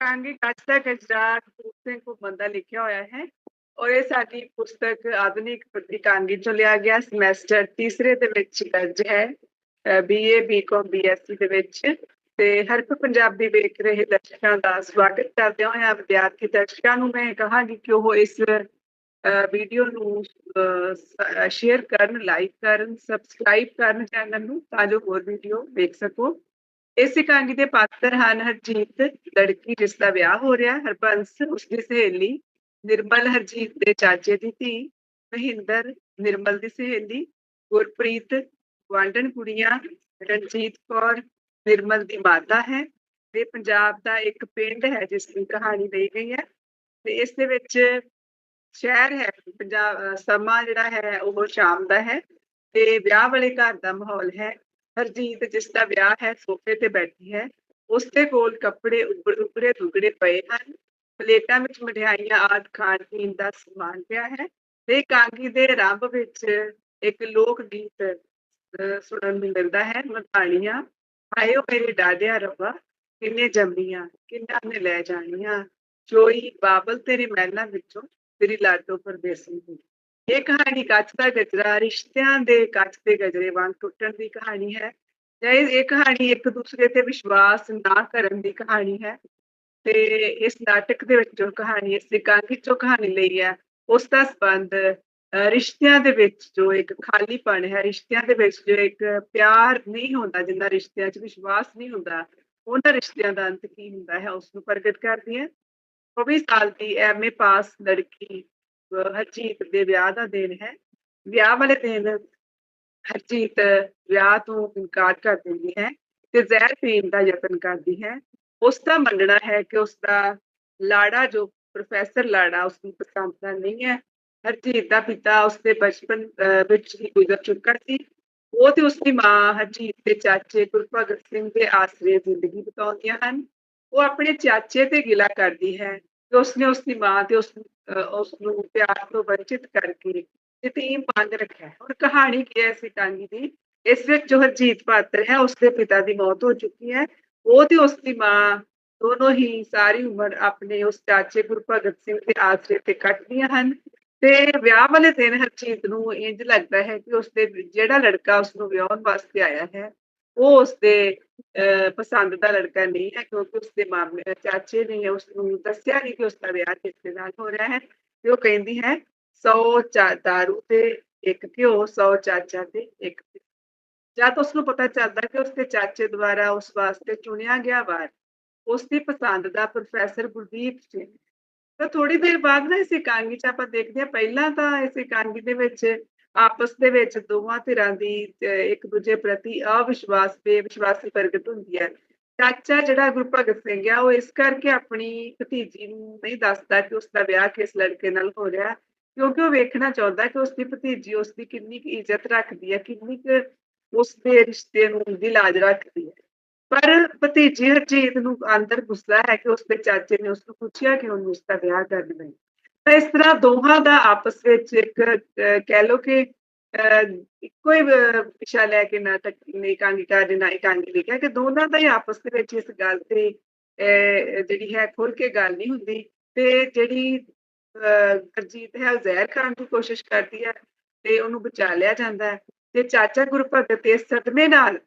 ਕਾਂਗੀ ਕੱਚ ਦਾ ਕਚਰਾ ਕਪੂਰ ਸਿੰਘ ਘੁੰਮਣ ਦਾ ਲਿਖਿਆ ਹੋਇਆ ਹੈ ਔਰ ਇਹ ਸਾਡੀ ਪੁਸਤਕ ਆਧੁਨਿਕ ਪੱਤਰੀ ਕਾਂਗੀ ਚੋਂ ਲਿਆ ਗਿਆ ਸਮੈਸਟਰ ਤੀਸਰੇ ਦੇ ਵਿੱਚ ਦਰਜ ਹੈ ਬੀਏ ਬੀਕਾਮ ਬੀਐਸਸੀ ਦੇ ਵਿੱਚ ਤੇ ਹਰਫ ਪੰਜਾਬੀ ਵੇਖ ਰਹੇ ਦਰਸ਼ਕਾਂ ਦਾ ਸਵਾਗਤ ਕਰਦੇ ਹਾਂ ਵਿਦਿਆਰਥੀ ਦਰਸ਼ਕਾਂ ਨੂੰ ਮੈਂ ਕਹਾਂਗੀ ਕਿ ਉਹ ਇਸ ਵੀਡੀਓ ਨੂੰ ਸ਼ੇਅਰ ਕਰਨ ਲਾਈਕ ਕਰਨ ਸਬਸਕ੍ਰਾਈਬ ਕਰਨ ਚੈਨਲ ਨੂੰ ਤਾਂ ਜੋ ਹੋਰ ਵੀਡੀਓ ਵੇਖ ਸਕੋ ਇਸ ਕਾਂਗੀ ਦੇ ਪਾਤਰ ਹਨ ਹਰਜੀਤ, ਲੜਕੀ ਜਿਸ ਦਾ ਵਿਆਹ ਹੋ ਰਿਹਾ, ਹਰਬੰਸ ਉਸ ਦੀ ਸਹੇਲੀ, ਨਿਰਮਲ ਹਰਜੀਤ ਦੇ ਚਾਚੇ ਦੀ ਧੀ, ਮਹਿੰਦਰ, ਨਿਰਮਲ ਦੀ ਸਹੇਲੀ, ਗੁਰਪ੍ਰੀਤ ਵਾਂਡਨ ਕੁੜੀਆਂ, ਰਣਜੀਤ ਕੌਰ, ਨਿਰਮਲ ਦੀ ਮਾਤਾ ਹੈ ਤੇ ਪੰਜਾਬ ਦਾ ਇੱਕ ਪਿੰਡ ਹੈ ਜਿਸ ਦੀ ਕਹਾਣੀ ਲਈ ਗਈ ਹੈ ਤੇ ਇਸ ਦੇ ਵਿੱਚ ਸ਼ਹਿਰ ਹੈ, ਪੰਜਾਬ, ਸਮਾਂ ਜਿਹੜਾ ਹੈ ਉਹ ਸ਼ਾਮ ਦਾ ਹੈ ਤੇ ਵਿਆਹ ਵਾਲੇ ਘਰ ਦਾ ਮਾਹੌਲ ਹੈ। ਹਰਜੀਤ ਜਿਸ ਦਾ ਵਿਆਹ ਹੈ, ਸੋਫੇ ਤੇ ਬੈਠੀ ਹੈ ਉਸ ਦੇ ਕੋਲ ਕੱਪੜੇ ਉਪਰੇ ਦੁਗੜੇ ਪਏ ਹਨ। ਪਲੇਟਾਂ ਵਿੱਚ ਮਠਿਆਈਆਂ, ਆਦ ਖਾਣ ਪੀਣ ਦਾ ਸਮਾਨ ਪਿਆ ਹੈ ਤੇ ਕਾਂਗੀ ਦੇ ਰੰਭ ਵਿੱਚ ਇੱਕ ਲੋਕ ਗੀਤ ਸੁਣਨ ਨੂੰ ਮਿਲਦਾ ਹੈ। ਮਤਾਣੀਆਂ ਆਇਓ ਮੇਰੇ ਡਾਡਿਆ ਰੱਬਾ, ਕਿੰਨੇ ਜੰਮੀਆਂ, ਕਿੰਨਾ ਨੇ ਲੈ ਜਾਣੀਆਂ। ਚੋਈ ਬਾਬਲ ਤੇਰੇ ਮਹਿਲਾਂ ਵਿੱਚੋਂ, ਤੇਰੀ ਲਾਡੋ ਪਰਦੇਸੀ ਹੋਈ ਇਹ ਕਹਾਣੀ ਕੱਚ ਦਾ ਗਜਰਾ, ਰਿਸ਼ਤਿਆਂ ਦੇ ਕੱਚ ਦੇ ਗਜਰੇ ਵਾਂਗ ਟੁੱਟਣ ਦੀ ਕਹਾਣੀ ਹੈ। ਜਾਂ ਇਹ ਕਹਾਣੀ ਇੱਕ ਦੂਸਰੇ ਤੇ ਵਿਸ਼ਵਾਸ ਨਾ ਕਰਨ ਦੀ ਕਹਾਣੀ ਹੈ। ਤੇ ਇਸ ਨਾਟਕ ਦੇ ਵਿੱਚ ਜੋ ਕਹਾਣੀ, ਇਸ ਕਾਂਗੀ ਚੋਂ ਕਹਾਣੀ ਲਈ ਹੈ, ਉਸ ਦਾ ਸੰਬੰਧ ਰਿਸ਼ਤਿਆਂ ਦੇ ਵਿੱਚ ਜੋ ਇੱਕ ਖਾਲੀਪਣ ਹੈ, ਰਿਸ਼ਤਿਆਂ ਦੇ ਵਿੱਚ ਜੋ ਇੱਕ ਪਿਆਰ ਨਹੀਂ ਹੁੰਦਾ, ਜਿੰਨਾ ਰਿਸ਼ਤਿਆਂ 'ਚ ਵਿਸ਼ਵਾਸ ਨਹੀਂ ਹੁੰਦਾ, ਉਹਨਾਂ ਰਿਸ਼ਤਿਆਂ ਦਾ ਅੰਤ ਕੀ ਹੁੰਦਾ ਹੈ ਉਸ ਨੂੰ ਪ੍ਰਗਟ ਕਰਦੀ ਹੈ। 24 ਸਾਲ ਦੀ ਐਮਏ ਪਾਸ ਲੜਕੀ ਹਰਜੀਤ ਦੇ ਵਿਆਹ ਦਾ ਦਿਨ ਹੈ। ਵਿਆਹ ਵਾਲੇ ਦਿਨ ਹਰਜੀਤ ਵਿਆਹ ਤੋਂ ਇਨਕਾਰ ਕਰ ਦਿੰਦੀ ਹੈ ਤੇ ਜ਼ਹਿਰ ਪੀਣ ਦਾ ਯਤਨ ਕਰਦੀ ਹੈ। ਉਸ ਦਾ ਮੰਨਣਾ ਹੈ ਕਿ ਉਸ ਦਾ ਲਾੜਾ ਜੋ ਪ੍ਰੋਫੈਸਰ ਲਾੜਾ ਉਸ ਨੂੰ ਪਸੰਦ ਦਾ ਨਹੀਂ ਹੈ। ਹਰਜੀਤ ਦਾ ਪਿਤਾ ਉਸ ਦੇ ਬਚਪਨ ਵਿੱਚ ਹੀ ਗੁਜ਼ਰ ਚੁੱਕਾ ਸੀ। ਉਹ ਤੇ ਉਸ ਦੀ ਮਾਂ ਹਰਜੀਤ ਦੇ ਚਾਚੇ ਗੁਰਭਗਤ ਸਿੰਘ ਦੇ ਆਸਰੇ ਜ਼ਿੰਦਗੀ ਬਿਤਾਉਂਦੀਆਂ ਹਨ। ਉਹ ਆਪਣੇ ਚਾਚੇ ਤੇ ਗਿਲਾ ਕਰਦੀ ਹੈ। ਕਿ ਉਸਨੇ ਉਸਦੀ ਮਾਂ ਤੇ ਉਸ ਉਸ ਨੂੰ ਪਿਆਰ ਤੋਂ ਵੰਚਿਤ ਕਰਕੇ ਯਤੀਮ ਬੰਦ ਰੱਖਿਆ। ਹੁਣ ਕਹਾਣੀ ਕੀ ਹੈ ਸੀ ਟਾਂਗੀ ਦੀ? ਇਸ ਵਿੱਚ ਜੋ ਹਰਜੀਤ ਪਾਤਰ ਹੈ, ਉਸਦੇ ਪਿਤਾ ਦੀ ਮੌਤ ਹੋ ਚੁੱਕੀ ਹੈ। ਉਹ ਤੇ ਉਸਦੀ ਮਾਂ ਦੋਨੋਂ ਹੀ ਸਾਰੀ ਉਮਰ ਆਪਣੇ ਉਸ ਚਾਚੇ ਗੁਰਭਗਤ ਸਿੰਘ ਦੇ ਆਸਰੇ ਤੇ ਕੱਟਦੀਆਂ ਹਨ। ਤੇ ਵਿਆਹ ਵਾਲੇ ਦਿਨ ਹਰਜੀਤ ਨੂੰ ਇੰਜ ਲੱਗਦਾ ਹੈ ਕਿ ਉਸਦੇ, ਜਿਹੜਾ ਲੜਕਾ ਉਸ ਨੂੰ ਵਿਆਹਣ ਵਾਸਤੇ ਆਇਆ ਹੈ ਉਹ ਉਸਦੇ ਪਸੰਦ ਦਾ ਲੜਕਾ ਨਹੀਂ ਹੈ, ਕਿਉਂਕਿ ਉਸ ਮਾਮੇ ਚਾਚੇ ਨੇ ਉਸ ਨੂੰ ਦੱਸਿਆ ਨਹੀਂ ਕਿ ਉਸ ਵਿਆਹ ਕਿਸ ਨਾਲ ਹੋ ਰਿਹਾ ਹੈ ਤੇ ਉਹ ਕਹਿੰਦੀ ਹੈ 100 ਦਾਰੂ ਤੇ ਇੱਕ ਘਿਓ 100 ਚਾਚਾ ਤੇ ਇੱਕ ਜਦ ਉਸ ਨੂੰ ਪਤਾ ਚੱਲਦਾ ਕਿ ਉਸਦੇ ਚਾਚੇ ਦੁਆਰਾ ਉਸ ਵਾਸਤੇ ਚੁਣਿਆ ਗਿਆ ਵਾਰ ਉਸਦੀ ਪਸੰਦ ਦਾ ਪ੍ਰੋਫੈਸਰ ਗੁਰਦੀਪ ਸਿੰਘ। ਤਾਂ ਥੋੜੀ ਦੇਰ ਬਾਅਦ ਨਾ ਇਸ ਇਕਾਂਗੀ ਚ ਆਪਾਂ ਦੇਖਦੇ ਹਾਂ, ਪਹਿਲਾਂ ਤਾਂ ਇਸ ਇਕਾਂਗੀ ਦੇ ਵਿੱਚ ਆਪਸ ਦੇ ਵਿੱਚ ਦੋਵਾਂ ਧਿਰਾਂ ਦੀ ਇੱਕ ਦੂਜੇ ਪ੍ਰਤੀ ਅਵਿਸ਼ਵਾਸ, ਬੇਵਿਸ਼ਵਾਸੀ ਪ੍ਰਗਟ ਹੁੰਦੀ ਹੈ। ਚਾਚਾ ਜਿਹੜਾ ਗੁਰੂ ਭਗਤ ਸਿੰਘ ਆ, ਉਹ ਇਸ ਕਰਕੇ ਆਪਣੀ ਭਤੀਜੀ ਨੂੰ ਨਹੀਂ ਦੱਸਦਾ ਕਿ ਉਸ ਦਾ ਵਿਆਹ ਕਿਸ ਲੜਕੇ ਨਾਲ ਹੋ ਰਿਹਾ, ਕਿਉਂਕਿ ਉਹ ਵੇਖਣਾ ਚਾਹੁੰਦਾ ਕਿ ਉਸ ਦੀ ਭਤੀਜੀ ਉਸ ਦੀ ਕਿੰਨੀ ਕੁ ਇੱਜ਼ਤ ਰੱਖਦੀ ਹੈ, ਕਿੰਨੀ ਕੁ ਉਸ ਦੇ ਰਿਸ਼ਤੇ ਨੂੰ ਦੀ ਲਾਜ ਰੱਖਦੀ ਹੈ। ਪਰ ਭਤੀਜੀ ਹਰਜੀਤ ਨੂੰ ਅੰਦਰ ਗੁੱਸਾ ਹੈ ਕਿ ਉਸ ਦੇ ਚਾਚੇ ਨੇ ਉਸ ਨੂੰ ਪੁੱਛਿਆ ਕਿ ਉਹਨੂੰ ਉਸ ਦਾ ਵਿਆਹ ਕਰ ਨਹੀਂ ਤਾਂ ਇਸ ਤਰ੍ਹਾਂ ਦੋਹਾਂ ਦਾ ਆਪਸ ਵਿੱਚ ਇੱਕ ਕਹਿ ਲੋ ਕਿ ਇੱਕੋ ਹੀ ਵਿਸ਼ਾ ਲੈ ਕੇ ਨਾਟਕ ਨੇ ਦੇ ਨਾਲ ਇਕਾਂਗੀ ਲਿਖਿਆ ਕਿ ਦੋਨਾਂ ਦਾ ਹੀ ਆਪਸ ਦੇ ਵਿੱਚ ਇਸ ਗੱਲ ਤੇ ਜਿਹੜੀ ਹੈ ਖੁੱਲ ਕੇ ਗੱਲ ਨਹੀਂ ਹੁੰਦੀ ਤੇ ਜਿਹੜੀ ਗਰਜੀਤ ਹੈ ਜ਼ਹਿਰ ਕਰਨ ਦੀ ਕੋਸ਼ਿਸ਼ ਕਰਦੀ ਹੈ ਤੇ ਉਹਨੂੰ ਬਚਾ ਲਿਆ ਜਾਂਦਾ ਹੈ ਤੇ ਚਾਚਾ ਗੁਰਭਗਤ ਤੇ ਸਦਮੇ ਨਾਲ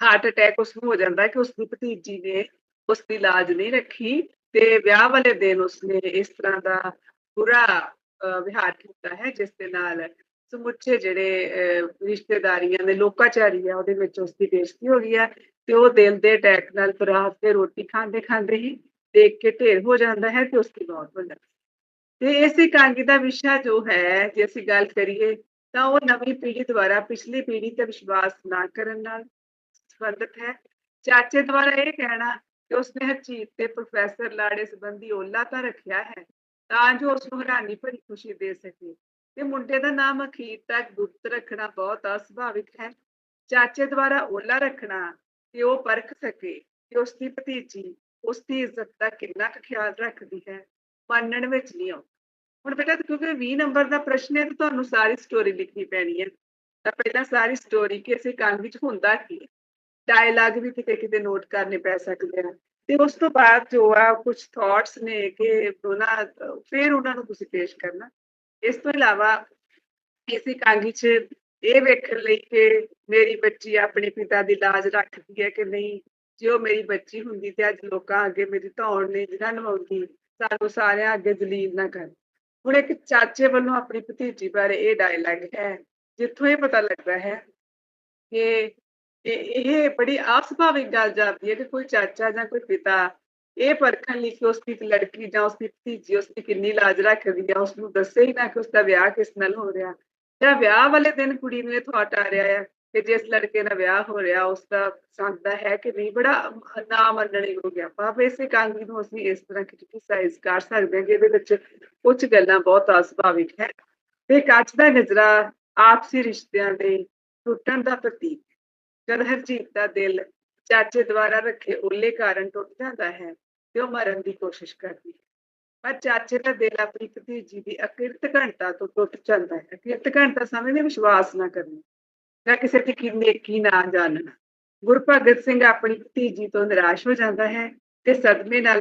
ਹਾਰਟ ਅਟੈਕ ਉਸ ਨੂੰ ਹੋ ਜਾਂਦਾ ਕਿ ਉਸ ਦੀ ਭਤੀਜੀ ਨੇ ਉਸ ਦੀ ਲਾਜ ਨਹੀਂ ਰੱਖੀ ਤੇ ਵਿਆਹ ਵਾਲੇ ਦਿਨ ਉਸਨੇ ਇਸ ਤਰ੍ਹਾਂ ਦਾ ਬੁਰਾ ਵਿਹਾਰ ਕੀਤਾ ਹੈ, ਜਿਸ ਦੇ ਨਾਲ ਸਮੁੱਚੇ ਜਿਹੜੇ ਰਿਸ਼ਤੇਦਾਰੀਆਂ ਦੇ ਲੋਕਾਚਾਰੀ ਆ, ਉਹਦੇ ਵਿੱਚ ਉਸ ਦੀ ਬੇਇੱਜ਼ਤੀ ਹੋ ਗਈ ਹੈ ਤੇ ਉਹ ਦਿਲ ਦੇ ਅਟੈਕ ਨਾਲ ਬਰਾਤ ਤੇ ਰੋਟੀ ਖਾਂਦੇ ਖਾਂਦੇ ਹੀ ਦੇਖ ਕੇ ਢੇਰ ਹੋ ਜਾਂਦਾ ਹੈ ਤੇ ਉਸ ਦੀ ਮੌਤ ਹੋ ਜਾਂਦੀ ਤੇ ਇਸ ਇਕਾਂਗੀ ਦਾ ਵਿਸ਼ਾ ਜੋ ਹੈ, ਜੇ ਅਸੀਂ ਗੱਲ ਕਰੀਏ ਤਾਂ ਉਹ ਨਵੀਂ ਪੀੜ੍ਹੀ ਦੁਆਰਾ ਪਿਛਲੀ ਪੀੜ੍ਹੀ ਤੇ ਵਿਸ਼ਵਾਸ ਨਾ ਕਰਨ ਨਾਲ ਸੰਬੰਧਿਤ ਹੈ। ਚਾਚੇ ਦੁਆਰਾ ਇਹ ਕਹਿਣਾ ਕਿ ਉਸਨੇ ਹਰਜੀਤ ਤੇ ਪ੍ਰੋਫੈਸਰ ਲਾੜੇ ਸੰਬੰਧੀ ਓਲਾ ਤਾਂ ਰੱਖਿਆ ਹੈ, ਤਾਂ ਜੋ ਉਸ ਨੂੰ ਹੈਰਾਨੀ ਭਰੀ ਖੁਸ਼ੀ ਦੇ ਸਕੇ। ਤੇ ਮੁੰਡੇ ਦਾ ਨਾਮ ਅਖੀਰ ਤੱਕ ਗੁਪਤ ਰੱਖਣਾ ਬਹੁਤ ਅਸੁਭਾਵਿਕ ਹੈ। ਚਾਚੇ ਦੁਆਰਾ ਓਲਾ ਰੱਖਣਾ ਤੇ ਉਹ ਪਰਖ ਸਕੇ ਕਿ ਉਸ ਦੀ ਭਤੀਜੀ ਉਸ ਦੀ ਇੱਜ਼ਤ ਦਾ ਕਿੰਨਾ ਕੁ ਖਿਆਲ ਰੱਖਦੀ ਹੈ, ਮੰਨਣ ਵਿੱਚ ਨਹੀਂ ਆਉਂਦਾ। ਹੁਣ ਬੇਟਾ, ਕਿਉਂਕਿ 20 ਨੰਬਰ ਦਾ ਪ੍ਰਸ਼ਨ ਹੈ, ਤਾਂ ਤੁਹਾਨੂੰ ਸਾਰੀ ਸਟੋਰੀ ਲਿਖਣੀ ਪੈਣੀ ਹੈ। ਤਾਂ ਪਹਿਲਾਂ ਸਾਰੀ ਸਟੋਰੀ ਕਿਸੇ ਕੰਨ ਵਿੱਚ ਹੁੰਦਾ ਕੀ ਡਾਇਲੌਗ ਵੀ ਕਿਤੇ ਕਿਤੇ ਨੋਟ ਕਰਨੇ ਪੈ ਸਕਦੇ ਆ। ਤੇ ਉਸ ਤੋਂ ਬਾਅਦ ਜੋ ਆ ਕੁਝ ਥਾਟਸ ਨੇ ਕਿ ਉਹਨਾਂ, ਫਿਰ ਉਹਨਾਂ ਨੂੰ ਤੁਸੀਂ ਪੇਸ਼ ਕਰਨਾ। ਇਸ ਤੋਂ ਇਲਾਵਾ ਇਸ ਇਕਾਂਗੀ 'ਚ ਇਹ ਵੇਖਣ ਲਈ ਕਿ ਮੇਰੀ ਬੱਚੀ ਆਪਣੇ ਪਿਤਾ ਦੀ ਲਾਜ ਰੱਖਦੀ ਹੈ ਕਿ ਨਹੀਂ? ਜੇ ਉਹ ਮੇਰੀ ਬੱਚੀ ਹੁੰਦੀ ਤੇ ਅੱਜ ਲੋਕਾਂ ਅੱਗੇ ਮੇਰੀ ਧੌਣ ਨੇ ਜਿਹਨਾਂ ਨਵਾਉਂਦੀ ਸਾਨੂੰ ਸਾਰਿਆਂ ਅੱਗੇ ਜਲੀਲ ਨਾ ਕਰ। ਹੁਣ ਇੱਕ ਚਾਚੇ ਵੱਲੋਂ ਆਪਣੀ ਭਤੀਜੀ ਬਾਰੇ ਇਹ ਡਾਇਲੌਗ ਹੈ, ਜਿੱਥੋਂ ਇਹ ਪਤਾ ਲੱਗਦਾ ਹੈ ਕਿ ਇਹ ਬੜੀ ਅਸੁਭਾਵਿਕ ਗੱਲ ਜਾਂਦੀ ਹੈ ਕਿ ਕੋਈ ਚਾਚਾ ਜਾਂ ਕੋਈ ਪਿਤਾ ਇਹ ਪਰਖਣ ਲਈ ਕਿ ਉਸ ਦੀ ਇੱਕ ਲੜਕੀ ਜਾਂ ਉਸ ਦੀ ਭਤੀਜੀ ਉਸ ਦੀ ਕਿੰਨੀ ਲਾਜ ਰੱਖਦੀ ਹੈ ਉਸ ਨੂੰ ਦੱਸੇ ਹੀ ਨਾ ਕਿ ਉਸ ਦਾ ਵਿਆਹ ਕਿਸ ਨਾਲ ਹੋ ਰਿਹਾ। ਜਾਂ ਵਿਆਹ ਵਾਲੇ ਦਿਨ ਕੁੜੀ ਨੂੰ ਇਹ ਥਾਟ ਆ ਰਿਹਾ ਹੈ ਕਿ ਜਿਸ ਲੜਕੇ ਨਾਲ ਵਿਆਹ ਹੋ ਰਿਹਾ ਉਸ ਦਾ ਪਸੰਦ ਹੈ ਕਿ ਨਹੀਂ, ਬੜਾ ਨਾ ਮੰਨਣੇ ਹੋ ਗਿਆ ਪਾਪ ਇਸੇ ਕਾਂਗੀ ਨੂੰ ਅਸੀਂ ਇਸ ਤਰ੍ਹਾਂ ਕ੍ਰਿਟਿਸਾਈਜ਼ ਕਰ ਸਕਦੇ ਹਾਂ ਕਿ ਇਹਦੇ ਵਿੱਚ ਕੁਝ ਗੱਲਾਂ ਬਹੁਤ ਅਸਭਾਵਿਕ ਹੈ। ਤੇ ਕੱਚ ਦਾ ਨਜ਼ਰਾ ਆਪਸੀ ਰਿਸ਼ਤਿਆਂ ਦੇ ਟੁੱਟਣ ਦਾ ਪ੍ਰਤੀਕ ਜਦ ਹਰਜੀਤ ਦਾ ਦਿਲ ਚਾਚੇ ਦੁਆਰਾ ਰੱਖੇ ਓਲੇ ਕਾਰਨ ਟੁੱਟ ਜਾਂਦਾ ਹੈ, ਤੇ ਉਹ ਮਰਨ ਦੀ ਕੋਸ਼ਿਸ਼ ਕਰਦੀ ਹੈ। ਪਰ ਚਾਚੇ ਦਾ ਦਿਲ ਆਪਣੀ ਭਤੀਜੀ ਦੀ ਅਕਿਰਤ ਘੰਟਾ ਤੋਂ ਟੁੱਟ ਜਾਂਦਾ ਹੈ। ਅਕਿਰਤ ਘੰਟਾ ਸਮੇਂ ਦੇ ਵਿਸ਼ਵਾਸ ਨਾ ਕਰਨਾ ਜਾਂ ਕਿਸੇ ਦੀ ਕੀ ਨੇਕੀ ਨਾ ਜਾਣਨਾ। ਗੁਰਭਗਤ ਸਿੰਘ ਆਪਣੀ ਭਤੀਜੀ ਤੋਂ ਨਿਰਾਸ਼ ਹੋ ਜਾਂਦਾ ਹੈ ਤੇ ਸਦਮੇ ਨਾਲ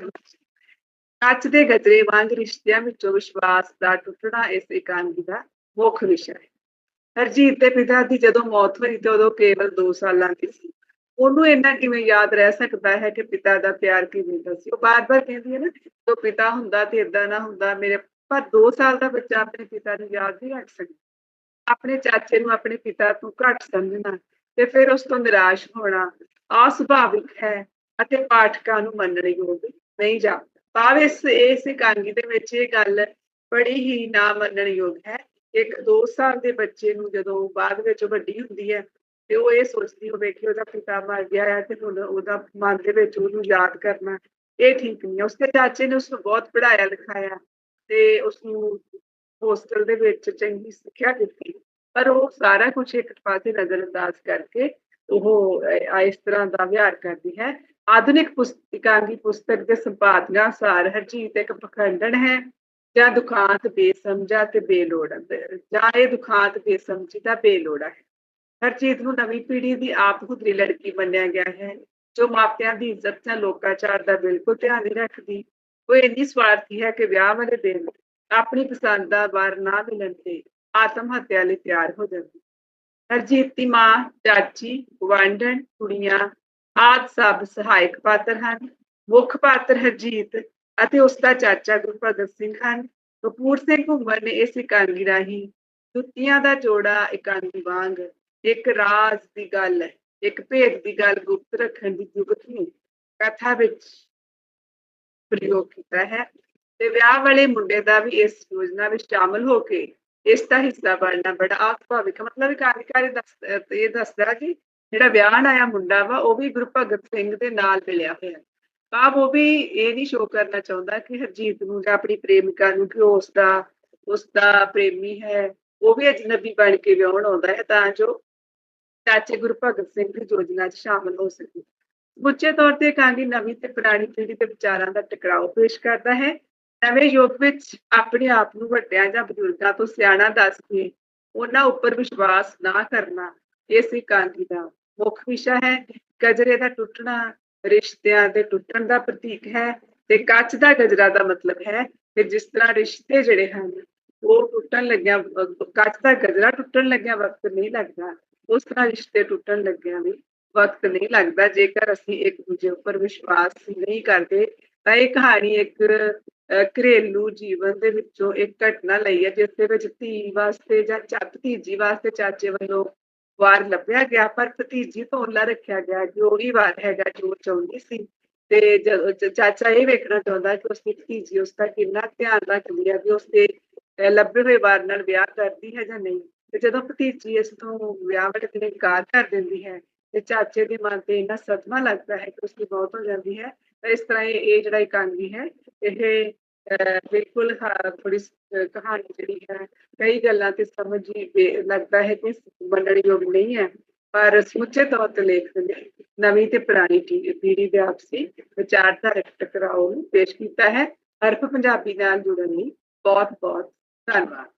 ਕੱਚ ਦੇ ਗਜਰੇ ਵਾਂਗ ਰਿਸ਼ਤਿਆਂ ਵਿੱਚੋਂ ਵਿਸ਼ਵਾਸ ਦਾ ਟੁੱਟਣਾ ਇਸ ਇਕਾਂਗੀ ਦਾ ਮੁੱਖ ਵਿਸ਼ਾ ਹੈ। ਹਰਜੀਤ ਦੇ ਪਿਤਾ ਦੀ ਜਦੋਂ ਮੌਤ ਹੋਈ ਤੇ ਉਦੋਂ ਕੇਵਲ 2 ਸਾਲਾਂ ਦੀ ਸੀ। ਉਹਨੂੰ ਇੰਨਾ ਕਿਵੇਂ ਯਾਦ ਰਹਿ ਸਕਦਾ ਹੈ ਕਿ ਪਿਤਾ ਦਾ ਪਿਆਰ ਕਿਵੇਂ ਦਾ ਸੀ? ਉਹ ਬਾਰ-ਬਾਰ ਕਹਿੰਦੀ ਹੈ ਨਾ ਜੋ ਪਿਤਾ ਹੁੰਦਾ ਤੇ ਇਦਾਂ ਨਾ ਹੁੰਦਾ, ਮੇਰੇ ਪਰ 2 ਸਾਲ ਦਾ ਬੱਚਾ ਆਪਣੇ ਪਿਤਾ ਨੂੰ ਯਾਦ ਨਹੀਂ ਰੱਖ ਸਕਦਾ। ਆਪਣੇ ਚਾਚੇ ਨੂੰ ਆਪਣੇ ਪਿਤਾ ਤੋਂ ਘੱਟ ਸਮਝਣਾ ਤੇ ਫਿਰ ਉਸ ਤੋਂ ਨਿਰਾਸ਼ ਹੋਣਾ ਅਸੁਭਾਵਿਕ ਹੈ ਅਤੇ ਪਾਠਕਾਂ ਨੂੰ ਮੰਨਣ ਯੋਗ ਨਹੀਂ ਜਾਂਦਾ ਭਾਵ ਇਸ ਇਸ ਇਕਾਂਗੀ ਦੇ ਵਿੱਚ ਇਹ ਗੱਲ ਬੜੀ ਹੀ ਨਾ ਮੰਨਣ ਯੋਗ ਹੈ ਇੱਕ 2 ਸਾਲ ਦੇ ਬੱਚੇ ਨੂੰ ਜਦੋਂ ਬਾਅਦ ਵਿੱਚ ਵੱਡੀ ਹੁੰਦੀ ਹੈ ਤੇ ਉਹ ਇਹ ਸੋਚਦੀ ਹੋਵੇ ਕਿ ਉਹਦਾ ਪਿਤਾ ਮਰ ਗਿਆ ਹੈ ਤੇ ਹੁਣ ਉਹਦਾ ਮਨ ਦੇ ਵਿੱਚ ਉਹਨੂੰ ਯਾਦ ਕਰਨਾ, ਇਹ ਠੀਕ ਨਹੀਂ ਉਸਦੇ ਚਾਚੇ ਨੇ ਉਸਨੂੰ ਬਹੁਤ ਪੜਾਇਆ ਲਿਖਾਇਆ ਤੇ ਉਸਨੂੰ ਹੋਸਟਲ ਦੇ ਵਿੱਚ ਚੰਗੀ ਸਿੱਖਿਆ ਦਿੱਤੀ, ਪਰ ਉਹ ਸਾਰਾ ਕੁਝ ਇੱਕ ਪਾਸੇ ਨਜ਼ਰਅੰਦਾਜ਼ ਕਰਕੇ ਉਹ ਇਸ ਤਰ੍ਹਾਂ ਦਾ ਵਿਹਾਰ ਕਰਦੀ ਹੈ। ਆਧੁਨਿਕ ਪੁਸਤਕਾਂ ਦੀ ਪੁਸਤਕ ਦੇ ਸੰਪਾਦਕਾਂ ਸਾਰ ਹਰਜੀਤ ਇੱਕ ਪਖੰਡਣ ਹੈ। ਜਾਂ ਦੁਖਾਂਤ ਬੇਸਮਝਾ ਤੇ ਬੇਲੋੜ ਜਾਂ ਇਹ ਦੁਖਾਂਤ ਬੇਸਮਝੀ ਦਾ ਬੇਲੋੜਾ ਹੈ। ਹਰਜੀਤ ਨੂੰ ਨਵੀਂ ਪੀੜ੍ਹੀ ਦੀ ਆਪ ਖੁਦਰੀ ਲੜਕੀ ਮੰਨਿਆ ਗਿਆ ਹੈ, ਜੋ ਮਾਪਿਆਂ ਦੀ ਇੱਜ਼ਤ ਜਾਂ ਲੋਕਾਚਾਰ ਦਾ ਬਿਲਕੁਲ ਧਿਆਨ ਨਹੀਂ ਰੱਖਦੀ। ਉਹ ਇੰਨੀ ਸਵਾਰਥੀ ਹੈ ਕਿ ਵਿਆਹ ਵਾਲੇ ਦਿਨ ਆਪਣੀ ਪਸੰਦ ਦਾ ਵਾਰ ਨਾ ਮਿਲਣ ਤੇ ਆਤਮ ਹੱਤਿਆ ਲਈ ਤਿਆਰ ਹੋ ਜਾਂਦੀ। ਹਰਜੀਤ ਦੀ ਮਾਂ, ਚਾਚੀ ਗਵਾਂਢਣ ਕੁੜੀਆਂ ਆਦ ਸਭ ਸਹਾਇਕ ਪਾਤਰ ਹਨ। ਮੁੱਖ ਪਾਤਰ ਹਰਜੀਤ ਅਤੇ ਉਸ ਦਾ ਚਾਚਾ ਗੁਰਭਗਤ ਸਿੰਘ ਹਨ। ਕਪੂਰ ਸਿੰਘ ਘੁੰਮਰ ਨੇ ਇਸ ਇਕਾਂਗੀ ਰਾਹੀਂ ਜੁੱਤੀਆਂ ਦਾ ਜੋੜਾ, ਇਕਾਂਗੀ ਵਾਂਗ ਇੱਕ ਰਾਜ਼ ਦੀ ਗੱਲ, ਇੱਕ ਭੇਦ ਦੀ ਗੱਲ ਗੁਪਤ ਰੱਖਣ ਦੀ ਜੁਗਤ ਨੂੰ ਕਥਾ ਵਿੱਚ ਪ੍ਰਯੋਗ ਕੀਤਾ ਹੈ ਤੇ ਵਿਆਹ ਵਾਲੇ ਮੁੰਡੇ ਦਾ ਵੀ ਇਸ ਯੋਜਨਾ ਵਿੱਚ ਸ਼ਾਮਲ ਹੋ ਕੇ ਇਸ ਦਾ ਹਿੱਸਾ ਬਣਨਾ ਬੜਾ ਆਸਭਾਵਿਕ ਮਤਲਬ ਕਾਰਿਕਾਰੀ ਦੱਸ ਇਹ ਦੱਸਦਾ ਕਿ ਜਿਹੜਾ ਵਿਆਹ ਆਇਆ ਮੁੰਡਾ ਵਾ, ਉਹ ਵੀ ਗੁਰੂ ਭਗਤ ਸਿੰਘ ਦੇ ਨਾਲ ਮਿਲਿਆ ਹੋਇਆ ਆਪ ਉਹ ਵੀ ਇਹ ਨਹੀਂ ਸ਼ੋਅ ਕਰਨਾ ਚਾਹੁੰਦਾ ਕਿ ਹਰਜੀਤ ਨੂੰ ਜਾਂ ਆਪਣੀ ਪ੍ਰੇਮਿਕਾ ਨੂੰ ਕਿ ਉਸ ਦਾ ਉਸ ਦਾ ਪ੍ਰੇਮੀ ਹੈ, ਉਹ ਵੀ ਅਜਨਬੀ ਬਣ ਕੇ ਵਿਆਹਣ ਆਉਂਦਾ ਹੈ, ਤਾਂ ਜੋ ਚਾਚੇ ਗੁਰੂ ਭਗਤ ਸਿੰਘ ਦੀ ਯੋਜਨਾ 'ਚ ਸ਼ਾਮਲ ਹੋ ਸਕੇ। ਉੱਚੇ ਤੌਰ ਤੇ ਕਾਂਗੀ ਨਵੀਂ ਤੇ ਪੁਰਾਣੀ ਪੀੜ੍ਹੀ ਦੇ ਵਿਚਾਰਾਂ ਦਾ ਟਕਰਾਓ ਪੇਸ਼ ਕਰਦਾ ਹੈ। ਨਵੇਂ ਯੁੱਗ ਵਿੱਚ ਆਪਣੇ ਆਪ ਨੂੰ ਵੱਡਿਆਂ ਜਾਂ ਬਜ਼ੁਰਗਾਂ ਤੋਂ ਸਿਆਣਾ ਦੱਸ ਕੇ ਉਹਨਾਂ ਉੱਪਰ ਵਿਸ਼ਵਾਸ ਨਾ ਕਰਨਾ, ਇਹ ਸੀ ਕਾਂਗੀ ਦਾ ਮੁੱਖ ਵਿਸ਼ਾ ਹੈ। ਗਜਰੇ ਦਾ ਟੁੱਟਣਾ ਰਿਸ਼ਤਿਆਂ ਦੇ ਟੁੱਟਣ ਦਾ ਪ੍ਰਤੀਕ ਹੈ ਤੇ ਕੱਚ ਦਾ ਗਜਰਾ ਦਾ ਮਤਲਬ ਹੈ। ਕਿ ਜਿਸ ਤਰ੍ਹਾਂ ਰਿਸ਼ਤੇ ਜਿਹੜੇ ਹਨ, ਉਹ ਟੁੱਟਣ ਲੱਗਿਆ ਕੱਚ ਦਾ ਗਜਰਾ ਟੁੱਟਣ ਲੱਗਿਆ ਵਕਤ ਨਹੀਂ ਲੱਗਦਾ, ਉਸ ਤਰ੍ਹਾਂ ਰਿਸ਼ਤੇ ਟੁੱਟਣ ਲੱਗਿਆ ਵੀ ਵਕਤ ਨਹੀਂ ਲੱਗਦਾ। ਜੇਕਰ ਅਸੀਂ ਇੱਕ ਦੂਜੇ ਉੱਪਰ ਵਿਸ਼ਵਾਸ ਨਹੀਂ ਕਰਦੇ, ਤਾਂ ਇਹ ਕਹਾਣੀ ਇੱਕ ਘਰੇਲੂ ਜੀਵਨ ਦੇ ਵਿੱਚੋਂ ਇੱਕ ਘਟਨਾ ਲਈ ਹੈ, ਜਿਸ ਦੇ ਵਿੱਚ ਧੀ ਵਾਸਤੇ ਜਾਂ ਭਤੀਜੀ ਵਾਸਤੇ ਚਾਚੇ ਵੱਲੋਂ ਵਾਰ ਲੱਭਿਆ ਗਿਆ, ਪਰ ਭਤੀਜੀ ਤੋਂ ਉੱਲਾ ਰੱਖਿਆ ਗਿਆ। ਕਿ ਉਹੀ ਵਾਰ ਹੈਗਾ ਜੋ ਚਾਹੁੰਦੀ ਸੀ। ਤੇ ਚਾਚਾ ਇਹ ਵੇਖਣਾ ਚਾਹੁੰਦਾ ਕਿ ਉਸਦੀ ਭਤੀਜੀ ਉਸ ਦਾ ਕਿੰਨਾ ਧਿਆਨ ਰੱਖਦੀ ਹੈ ਕਿ ਉਸਦੇ ਲੱਭੇ ਹੋਏ ਵਾਰ ਨਾਲ ਵਿਆਹ ਕਰਦੀ ਹੈ ਜਾਂ ਨਹੀਂ। ਤੇ ਜਦੋਂ ਭਤੀਜੀ ਇਸ ਤੋਂ ਵਿਆਹ ਵਾਲੇ ਦਿਨ ਇਨਕਾਰ ਕਰ ਦਿੰਦੀ ਹੈ, ਤੇ ਚਾਚੇ ਦੇ ਮਨ ਤੇ ਇੰਨਾ ਸਦਮਾ ਲੱਗਦਾ ਹੈ ਕਿ ਉਸਦੀ ਮੌਤ ਹੋ ਜਾਂਦੀ ਹੈ, ਤਾਂ ਇਸ ਤਰ੍ਹਾਂ ਇਹ ਜਿਹੜਾ ਇਕਾਂਗੀ ਹੈ, ਇਹ ਬਿਲਕੁਲ ਥੋੜੀ ਕਹਾਣੀ ਜਿਹੜੀ ਹੈ, ਕਈ ਗੱਲਾਂ ਤੇ ਸਮਝ ਹੀ ਲੱਗਦਾ ਹੈ ਕਿ ਮੰਨਣ ਯੋਗ ਨਹੀਂ ਹੈ, ਪਰ ਸਮੁੱਚੇ ਤੌਰ ਤੇ ਲੇਖ ਨੇ ਨਵੀਂ ਤੇ ਪੁਰਾਣੀ ਪੀੜ੍ਹੀ ਦੇ ਆਪਸੀ ਵਿਚਾਰਧਾਰਕ ਟਕਰਾਓ ਨੂੰ ਪੇਸ਼ ਕੀਤਾ ਹੈ। ਹਰਫ ਪੰਜਾਬੀ ਨਾਲ ਜੁੜਨ ਲਈ ਬਹੁਤ ਬਹੁਤ ਧੰਨਵਾਦ।